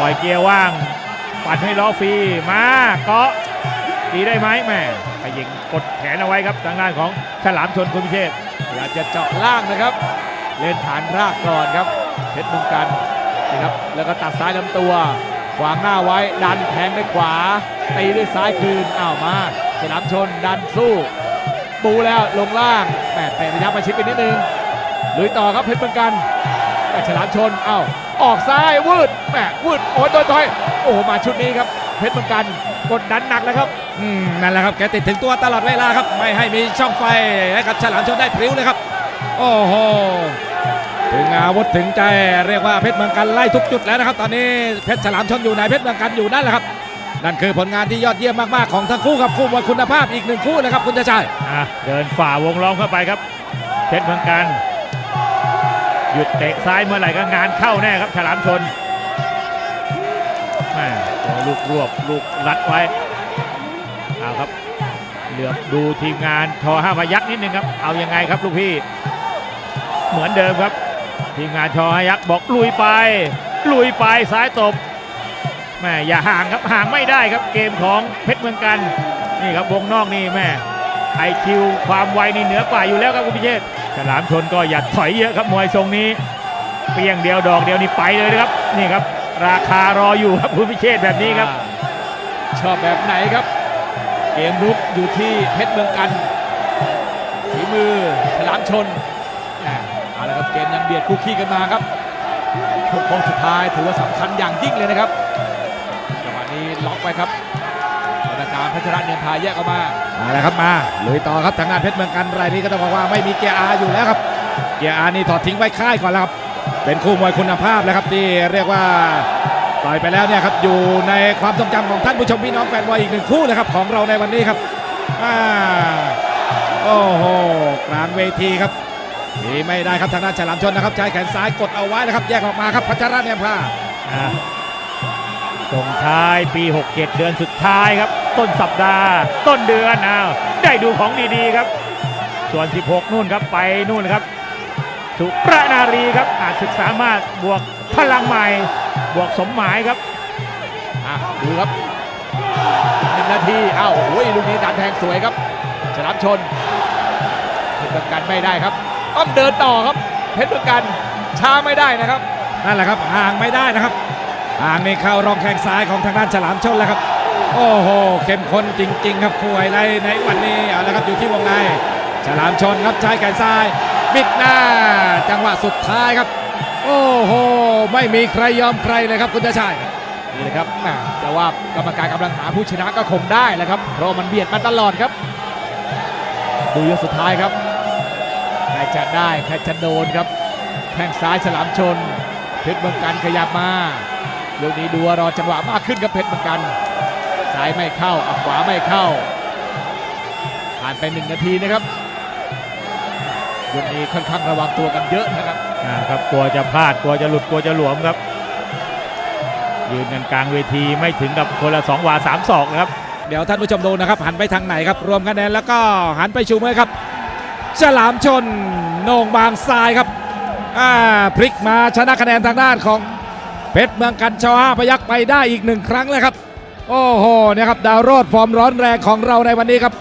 ปล่อยเกียร์ว่างปัดให้ล้อฟรีมาเกาะดีได้ไหมแม่ไปยิงกดแขนเอาไว้ครับทางด้านของฉลามชนคุณพิเชษอยากจะเจาะล่างนะครับ เล่นฐานรากก่อนครับเพชรมืองกันนะครับแล้วก็ตัดซ้ายลำตัวขวางหน้าไว้ดันแทงด้วยขวาตีด้วยซ้ายคืนอ้าวมาฉลามชนดันสู้ ปูแล้วลงล่างแหมเตะระยะประชิดไปนิดนึงลุยต่อครับเพชรเมืองกัน แต่ฉลามชนอ้าวออกซ้ายวืดแหมวืดโอ้ยโดนต่อย โอ้โหมาชุดนี้ครับ เพชรเมืองกันกดดันหนักแล้วครับ อืม นั่นแหละครับ แกติดถึงตัวตลอดเวลาครับ ไม่ให้มีช่องไฟให้กับฉลามชนได้พริ้วเลยครับ โอ้โห ถึงอาวุธถึงใจ เรียกว่าเพชรเมืองกันไล่ทุกจุดแล้วนะครับ ตอนนี้เพชรฉลามชนอยู่ไหนเพชรเมืองกันอยู่นั่นแหละครับ นั่นคือผลงานที่ยอดเยี่ยมมากๆของทั้งคู่ครับคู่มวยคุณภาพอีกหนึ่งคู่นะครับคุณชาชัยอะเดินฝ่าวงล้อมเข้าไปครับ เพชรเมืองกัน หยุดเตะซ้ายเมื่อไหร่ก็งานเข้าแน่ครับฉลามชนแม่ลูกรวบลูกรัดไว้เอาครับ เหลือบดูทีมงานทอห้าพยักนิดนึงครับ เอายังไงครับลูกพี่ เหมือนเดิมครับ ทีมงานทอห้ายักบอกลุยไป ลุยไปซ้ายตบแม่อย่าห่างครับห่างไม่ได้ครับเกมของเพชรเมืองกันนี่ครับวงนอกนี่แม่ไอคิวความไวนี่เหนือกว่าอยู่แล้วครับคุณพิเชษ ฉลามชนก็อย่าถอยเยอะครับมวยทรงนี้ เปียงเดียวดอกเดียวนี่ไปเลยนะครับนี่ครับ ราคารออยู่ครับคุณพิเชษแบบนี้ครับ ชอบแบบไหนครับ เกมรุกอยู่ที่เพชรเมืองกันฝีมือฉลามชนอ่าเอาละครับเกมยังเบียดคู่ขี้กันมาครับช่วงโค้งสุดท้ายถือว่าสำคัญอย่างยิ่งเลยนะครับจังหวะนี้ล็อกไปครับ กรรมการพัชระเนียนพาแยกออกมามาแล้วครับมาลุยต่อครับทางด้านเพชรเมืองกันรายนี้ก็ต้องบอกว่าไม่มีเกียร์อาอยู่แล้วครับ เกียร์อานี่ถอดทิ้งไว้ค่ายก่อนแล้วครับ เป็นคู่มวยคุณภาพแล้วครับที่เรียกว่าต่อยไปแล้วเนี่ยครับอยู่ในความทรงจำของท่านผู้ชมพี่น้องแฟนบอลอีกหนึ่งคู่เลยครับของเราในวันนี้ครับอ่าโอ้โหกลางเวทีครับหนีไม่ได้ครับทางด้านฉลามชนนะครับใช้แขนซ้ายกดเอาไว้นะครับ แยกออกมาครับพัชระเนี่ยพาอะ ส่งท้ายปี 67 เดือนสุดท้ายครับ ต้นสัปดาห์ ต้นเดือนอ้าวได้ดูของดีๆครับ ส่วน 16 นู่นครับไปนู่นครับ สุประนารีครับอาจศึกษามากบวกพลังใหม่ บวกสมหมายครับอะดูครับหนึ่งนาทีอ้าวโอ้ยลูกนี้ดันแทงสวยครับฉลามชนเพชรเมืองกันไม่ได้ครับ ต้องเดินต่อครับ เพชรเมืองกันช้าไม่ได้นะครับ นั่นแหละครับห่างไม่ได้นะครับ ห่างในเข้ารองแข้งซ้ายของทางด้านฉลามชนแล้วครับ โอ้โหเข้มข้นจริง ๆ ครับคู่ไฮไลท์ในวันนี้เอาละครับอยู่ที่วงในฉลามชนครับใช้แขนซ้ายมิดหน้า จังหวะสุดท้ายครับ โอ้โห ไม่มีใครยอมใครเลยครับคุณชาชัยนี่เลยครับแหมแต่ว่ากรรมการกำลังหาผู้ชนะก็คงได้แหละครับเพราะมันเบียดมาตลอดครับ ดูยกสุดท้ายครับใครจะได้ใครจะโดนครับแข้งซ้ายฉลามชนเพชรเมืองกันขยับมา ยกนี้ดูว่ารอจังหวะมากขึ้นครับเพชรเมืองกันซ้ายไม่เข้าอะขวาไม่เข้า ผ่านไปหนึ่งนาทีนะครับยกนี้ค่อนข้างระวังตัวกันเยอะนะครับอ่าครับกลัวจะพลาดกลัวจะหลุดกลัวจะหลวมครับ ยืนกันกลางเวทีไม่ถึงกับคนละสองวาสามศอกนะครับเดี๋ยวท่านผู้ชมดูนะครับ หันไปทางไหนครับ รวมคะแนนแล้วก็หันไปชูมือครับฉลามชนโหนงบางทรายครับอ่าพลิกมาชนะคะแนนทางด้านของ เพชรเมืองกันชอห้าพยักไปได้อีกหนึ่งครั้งเลยครับ โอ้โหเนี่ยครับดาวโรดฟอร์มร้อนแรงของเราในวันนี้ครับ